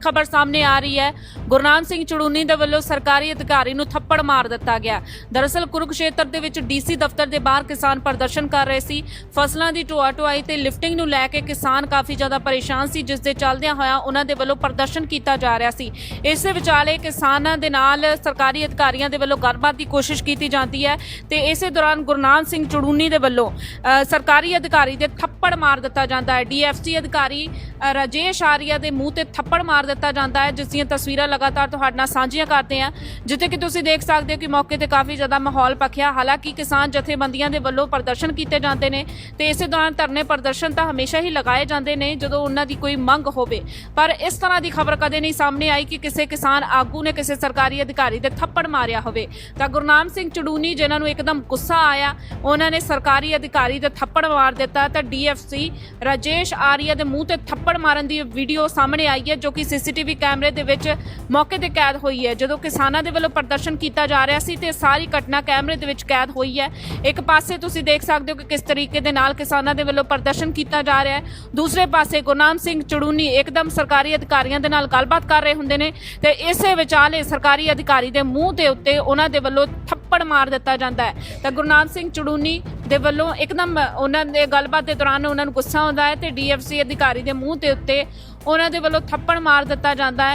ਖਬਰ ਸਾਹਮਣੇ ਆ ਰਹੀ ਹੈ। ਗੁਰਨਾਮ ਸਿੰਘ ਚੜੂਨੀ ਦੇ ਵੱਲੋਂ ਸਰਕਾਰੀ ਅਧਿਕਾਰੀ ਨੂੰ ਥੱਪੜ ਮਾਰ ਦਿੱਤਾ ਗਿਆ। ਦਰਅਸਲ ਕੁਰੂਕਸ਼ੇਤਰ ਦੇ ਵਿੱਚ ਡੀਸੀ ਦਫ਼ਤਰ ਦੇ ਬਾਹਰ ਕਿਸਾਨ ਪ੍ਰਦਰਸ਼ਨ ਕਰ ਰਹੇ ਸੀ। ਫਸਲਾਂ ਦੀ ਢੋਆ ਢੁਆਈ ਤੇ ਲਿਫਟਿੰਗ ਨੂੰ ਲੈ ਕੇ ਕਿਸਾਨ ਕਾਫੀ ਜ਼ਿਆਦਾ ਪਰੇਸ਼ਾਨ ਸੀ ਜਿਸ ਦੇ ਚੱਲਦਿਆਂ ਹੋਇਆ ਉਹਨਾਂ ਦੇ ਵੱਲੋਂ ਪ੍ਰਦਰਸ਼ਨ ਕੀਤਾ ਜਾ ਰਿਹਾ ਸੀ। ਇਸ ਦੇ ਵਿਚਾਲੇ ਕਿਸਾਨਾਂ ਦੇ ਨਾਲ ਸਰਕਾਰੀ ਅਧਿਕਾਰੀਆਂ ਦੇ ਵੱਲੋਂ ਗੱਲਬਾਤ ਦੀ ਕੋਸ਼ਿਸ਼ ਕੀਤੀ ਜਾਂਦੀ ਹੈ ਤੇ ਇਸੇ ਦੌਰਾਨ ਗੁਰਨਾਮ ਸਿੰਘ ਚੜੂਨੀ ਦੇ ਵੱਲੋਂ ਸਰਕਾਰੀ ਅਧਿਕਾਰੀ 'ਤੇ ਥੱਪੜ ਮਾਰ ਦਿੱਤਾ ਜਾਂਦਾ ਹੈ। ਡੀਐਫਸੀ ਅਧਿਕਾਰੀ ਅ, ਰਾਜੇਸ਼ ਆਰੀਆ ਦੇ ਮੂੰਹ ਤੇ ਥੱਪੜ ਮਾਰ ਦਿੱਤਾ ਜਾਂਦਾ ਹੈ, ਜਿਸ ਦੀਆਂ ਤਸਵੀਰਾਂ ਲਗਾਤਾਰ ਤੁਹਾਡੇ ਨਾਲ ਸਾਂਝੀਆਂ ਕਰਦੇ ਹਾਂ। ਜਿੱਥੇ ਕਿ ਤੁਸੀਂ ਦੇਖ ਸਕਦੇ ਹੋ ਕਿ ਮੌਕੇ ਤੇ ਕਾਫੀ ਜ਼ਿਆਦਾ ਮਾਹੌਲ ਪੱਖਿਆ। ਹਾਲਾਂਕਿ ਕਿਸਾਨ ਜਥੇਬੰਦੀਆਂ ਦੇ ਵੱਲੋਂ ਪ੍ਰਦਰਸ਼ਨ ਕੀਤੇ ਜਾਂਦੇ ਨੇ ਤੇ ਇਸੇ ਦੌਰਾਨ ਧਰਨੇ ਪ੍ਰਦਰਸ਼ਨ ਤਾਂ ਹਮੇਸ਼ਾ ਹੀ ਲਗਾਏ ਜਾਂਦੇ ਨੇ, ਜਦੋਂ ਉਹਨਾਂ ਦੀ ਕੋਈ ਮੰਗ ਹੋਵੇ। ਪਰ ਇਸ ਤਰ੍ਹਾਂ ਦੀ ਖਬਰ ਕਦੇ ਨਹੀਂ ਸਾਹਮਣੇ ਆਈ ਕਿ ਕਿਸੇ ਕਿਸਾਨ ਆਗੂ ਨੇ ਕਿਸੇ ਸਰਕਾਰੀ ਅਧਿਕਾਰੀ ਦੇ ਥੱਪੜ ਮਾਰਿਆ ਹੋਵੇ। ਤਾਂ ਗੁਰਨਾਮ ਸਿੰਘ ਚੜੂਨੀ, ਜਿਨ੍ਹਾਂ ਨੂੰ ਇੱਕਦਮ ਗੁੱਸਾ ਆਇਆ, ਉਹਨਾਂ ਨੇ ਸਰਕਾਰੀ ਅਧਿਕਾਰੀ ਦੇ ਥੱਪੜ ਮਾਰ ਦਿੱਤਾ। ਤਾਂ ਡੀਐਫਸੀ ਰਾਜੇਸ਼ ਆਰੀਆ ਦੇ ਮੂੰਹ ਤੇ ਥੱਪੜ ਮਾਰਨ ਦੀ ਵੀਡੀਓ ਸਾਹਮਣੇ ਆਈ ਹੈ, ਜੋ ਕਿ ਸੀਸੀਟੀਵੀ ਕੈਮਰੇ ਦੇ ਵਿੱਚ ਮੌਕੇ ਤੇ ਕੈਦ ਹੋਈ ਹੈ। ਜਦੋਂ ਕਿਸਾਨਾਂ ਦੇ ਵੱਲੋਂ ਪ੍ਰਦਰਸ਼ਨ ਕੀਤਾ ਜਾ ਰਿਹਾ ਸੀ ਤੇ ਸਾਰੀ ਘਟਨਾ ਕੈਮਰੇ ਦੇ ਵਿੱਚ ਕੈਦ ਹੋਈ ਹੈ। ਇੱਕ ਪਾਸੇ ਤੁਸੀਂ ਦੇਖ ਸਕਦੇ ਹੋ ਕਿ ਕਿਸ ਤਰੀਕੇ ਦੇ ਨਾਲ ਕਿਸਾਨਾਂ ਦੇ ਵੱਲੋਂ ਪ੍ਰਦਰਸ਼ਨ ਕੀਤਾ ਜਾ ਰਿਹਾ ਹੈ। ਦੂਸਰੇ ਪਾਸੇ ਗੁਰਨਾਮ ਸਿੰਘ ਚੜੂਨੀ ਇੱਕਦਮ ਸਰਕਾਰੀ ਅਧਿਕਾਰੀਆਂ ਦੇ ਨਾਲ ਗੱਲਬਾਤ ਕਰ ਰਹੇ ਹੁੰਦੇ ਨੇ ਤੇ ਇਸੇ ਵਿਚਾਲੇ ਸਰਕਾਰੀ ਅਧਿਕਾਰੀ ਦੇ ਮੂੰਹ ਦੇ ਉੱਤੇ ਉਹਨਾਂ ਦੇ ਵੱਲੋਂ ਥੱਪੜ ਮਾਰ ਦਿੱਤਾ ਜਾਂਦਾ ਹੈ। ਤਾਂ ਗੁਰਨਾਮ ਸਿੰਘ ਚੜੂਨੀ ਦੇ ਵੱਲੋਂ ਇੱਕਦਮ ਉਹਨਾਂ ਦੇ ਗੱਲਬਾਤ ਦੇ ਦੌਰਾਨ ਉਹਨਾਂ ਨੂੰ ਗੁੱਸਾ ਆਉਂਦਾ ਹੈ ਤੇ ਡੀਐਫਸੀ ਅਧਿਕਾਰੀ ਦੇ ਮੂੰਹ ਦੇ ਉੱਤੇ ਉਹਨਾਂ ਦੇ ਵੱਲੋਂ ਥੱਪੜ ਮਾਰ ਦਿੱਤਾ ਜਾਂਦਾ ਹੈ।